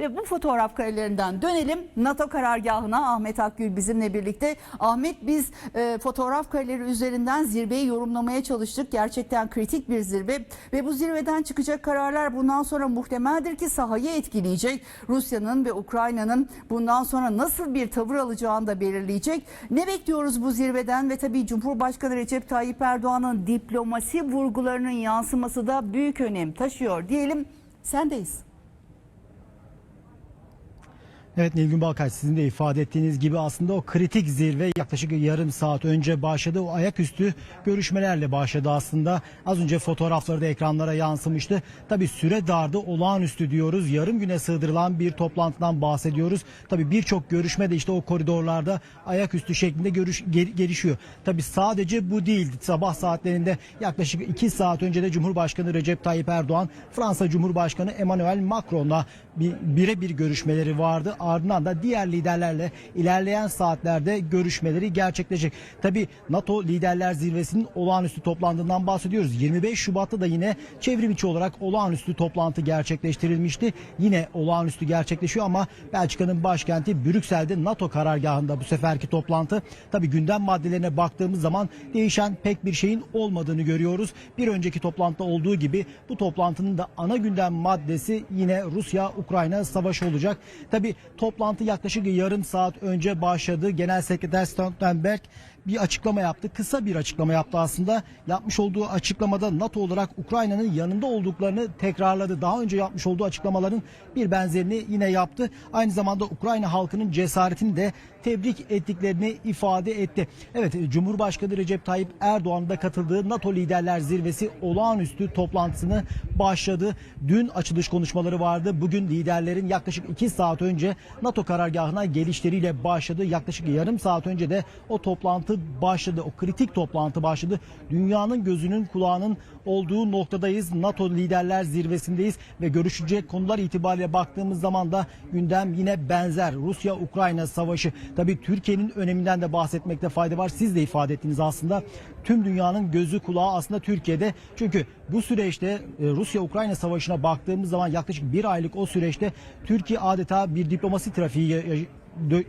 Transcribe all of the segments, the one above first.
Ve bu fotoğraf karelerinden dönelim NATO karargahına Ahmet Akgül bizimle birlikte. Ahmet biz e, fotoğraf kareleri üzerinden zirveyi yorumlamaya çalıştık. Gerçekten kritik bir zirve ve bu zirveden çıkacak kararlar bundan sonra muhtemeldir ki sahayı etkileyecek. Rusya'nın ve Ukrayna'nın bundan sonra nasıl bir tavır alacağını da belirleyecek. Ne bekliyoruz bu zirveden ve tabii Cumhurbaşkanı Recep Tayyip Erdoğan'ın diplomasi vurgularının yansıması da büyük önem taşıyor diyelim. Sendeyiz. Evet Nilgün Balkaç sizin de ifade ettiğiniz gibi aslında o kritik zirve yaklaşık yarım saat önce başladı. O ayaküstü görüşmelerle başladı aslında. Az önce fotoğrafları da ekranlara yansımıştı. Tabi süre dardı olağanüstü diyoruz. Yarım güne sığdırılan bir toplantıdan bahsediyoruz. Tabi birçok görüşme de işte o koridorlarda ayaküstü şeklinde görüş, gel- gelişiyor. Tabi sadece bu değil. Sabah saatlerinde yaklaşık 2 saat önce de Cumhurbaşkanı Recep Tayyip Erdoğan Fransa Cumhurbaşkanı Emmanuel Macron'la bir birebir görüşmeleri vardı. Ardından da diğer liderlerle ilerleyen saatlerde görüşmeleri gerçekleşecek. Tabi NATO Liderler Zirvesi'nin olağanüstü toplandığından bahsediyoruz. 25 Şubat'ta da yine çevrim içi olarak olağanüstü toplantı gerçekleştirilmişti. Yine olağanüstü gerçekleşiyor ama Belçika'nın başkenti Brüksel'de NATO karargahında bu seferki toplantı. Tabi gündem maddelerine baktığımız zaman değişen pek bir şeyin olmadığını görüyoruz. Bir önceki toplantıda olduğu gibi bu toplantının da ana gündem maddesi yine Rusya-Ukrayna savaşı olacak. Tabi toplantı yaklaşık yarım saat önce başladı. Genel Sekreter Stoltenberg bir açıklama yaptı. Kısa bir açıklama yaptı aslında. Yapmış olduğu açıklamada NATO olarak Ukrayna'nın yanında olduklarını tekrarladı. Daha önce yapmış olduğu açıklamaların bir benzerini yine yaptı. Aynı zamanda Ukrayna halkının cesaretini de tebrik ettiklerini ifade etti. Evet Cumhurbaşkanı Recep Tayyip Erdoğan da katıldığı NATO Liderler Zirvesi olağanüstü toplantısını başladı. Dün açılış konuşmaları vardı. Bugün liderlerin yaklaşık 2 saat önce NATO karargahına gelişleriyle başladı. Yaklaşık yarım saat önce de o toplantı başladı. O kritik toplantı başladı. Dünyanın gözünün kulağının olduğu noktadayız. NATO Liderler Zirvesi'ndeyiz ve görüşecek konular itibariyle baktığımız zaman da gündem yine benzer. Rusya-Ukrayna savaşı. Tabii Türkiye'nin öneminden de bahsetmekte fayda var. Siz de ifade ettiniz aslında. Tüm dünyanın gözü kulağı aslında Türkiye'de. Çünkü bu süreçte e, Rusya-Ukrayna savaşına baktığımız zaman yaklaşık bir aylık o süreçte Türkiye adeta bir diplomasi trafiği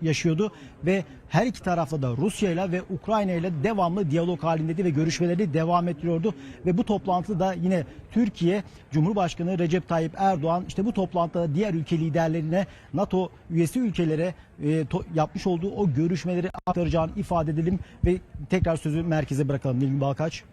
yaşıyordu ve her iki tarafta da Rusya ile ve Ukrayna ile devamlı diyalog halindeydi ve görüşmeleri devam ettiriyordu ve bu toplantıda da yine Türkiye Cumhurbaşkanı Recep Tayyip Erdoğan işte bu toplantıda diğer ülke liderlerine NATO üyesi ülkelere e, to- yapmış olduğu o görüşmeleri aktaracağını ifade edelim ve tekrar sözü merkeze bırakalım Nilgün Balkaç.